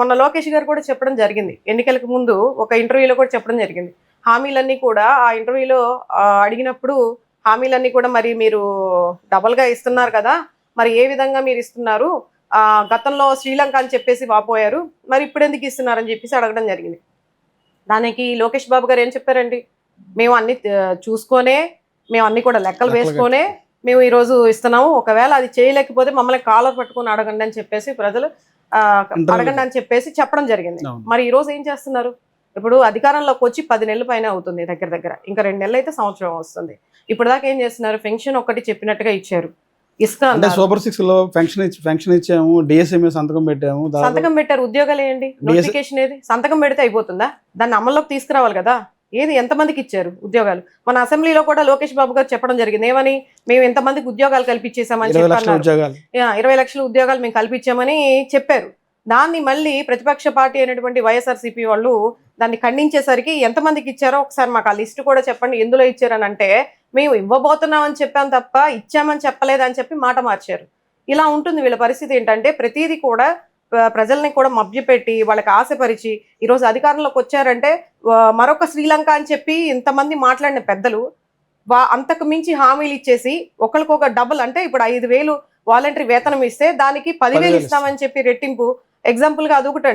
మొన్న లోకేష్ గారు కూడా చెప్పడం జరిగింది. ఎన్నికలకు ముందు ఒక ఇంటర్వ్యూలో కూడా చెప్పడం జరిగింది. హామీలన్నీ కూడా ఆ ఇంటర్వ్యూలో అడిగినప్పుడు హామీలన్నీ కూడా మరి మీరు డబల్గా ఇస్తున్నారు కదా మరి ఏ విధంగా మీరు ఇస్తున్నారు? గతంలో శ్రీలంక అని చెప్పేసి వాపోయారు మరి ఇప్పుడు ఎందుకు ఇస్తున్నారని చెప్పేసి అడగడం జరిగింది. దానికి లోకేష్ బాబు గారు ఏం చెప్పారండి? మేము అన్ని చూసుకొనే మేము అన్ని కూడా లెక్కలు వేసుకొనే మేము ఈరోజు ఇస్తున్నాము ఒకవేళ అది చేయలేకపోతే మమ్మల్ని కాలర్ పట్టుకొని అడగండి అని చెప్పేసి ప్రజలు. అడగండి అని చెప్పేసి చెప్పడం జరిగింది. మరి ఈ రోజు ఏం చేస్తున్నారు? ఇప్పుడు అధికారంలోకి వచ్చి పది నెలల పైన అవుతుంది దగ్గర దగ్గర. ఇంకా రెండు నెలలు అయితే సంవత్సరం వస్తుంది. ఇప్పుడు దాకా ఏం చేస్తున్నారు? పెన్షన్ ఒకటి చెప్పినట్టుగా ఇచ్చారు. అంటే. సూపర్ సిక్స్లో పెన్షన్ ఇచ్చాము డిఎస్ఎంఏ సంతకం పెట్టాము సంతకం పెట్టారు. ఉద్యోగాలు ఏంటి? నోటిఫికేషన్ ఏది? సంతకం పెడితే అయిపోతుందా? దాన్ని అమల్లోకి తీసుకురావాలి కదా? ఏది ఎంతమందికి ఇచ్చారు ఉద్యోగాలు? మన అసెంబ్లీలో కూడా లోకేష్ బాబు గారు చెప్పడం జరిగింది. ఏమని? మేము ఎంతమందికి ఉద్యోగాలు లక్షల చెప్పన్నారు. ఇరవై లక్షల ఉద్యోగాలు మేము కల్పించామని చెప్పారు. దాన్ని మళ్ళీ ప్రతిపక్ష పార్టీ అయినటువంటి వైఎస్ఆర్సీపీ వాళ్ళు దాన్ని ఖండించేసరికి ఎంతమందికి ఇచ్చారో ఒకసారి మాకు ఆ లిస్ట్ కూడా చెప్పండి. ఎందులో ఇచ్చారని అంటే మేము ఇవ్వబోతున్నామని చెప్పాం తప్ప ఇచ్చామని చెప్పలేదని చెప్పి మాట మార్చారు. ఇలా ఉంటుంది వీళ్ళ పరిస్థితి ఏంటంటే ప్రతిదీ కూడా ప్రజల్ని కూడా మభ్యపెట్టి వాళ్ళకి ఆశపరిచి ఈరోజు అధికారంలోకి వచ్చారంటే మరొక శ్రీలంక అని చెప్పి ఇంతమంది మాట్లాడిన పెద్దలు వా అంతకు మించి హామీలు ఇచ్చేసి ఒకరికొక డబుల్ అంటే ఇప్పుడు ఐదు వేలు వాలంటరీ వేతనం ఇస్తే దానికి పదివేలు ఇస్తామని చెప్పి రెట్టింపు. ఎగ్జాంపుల్గా అదొకటండి.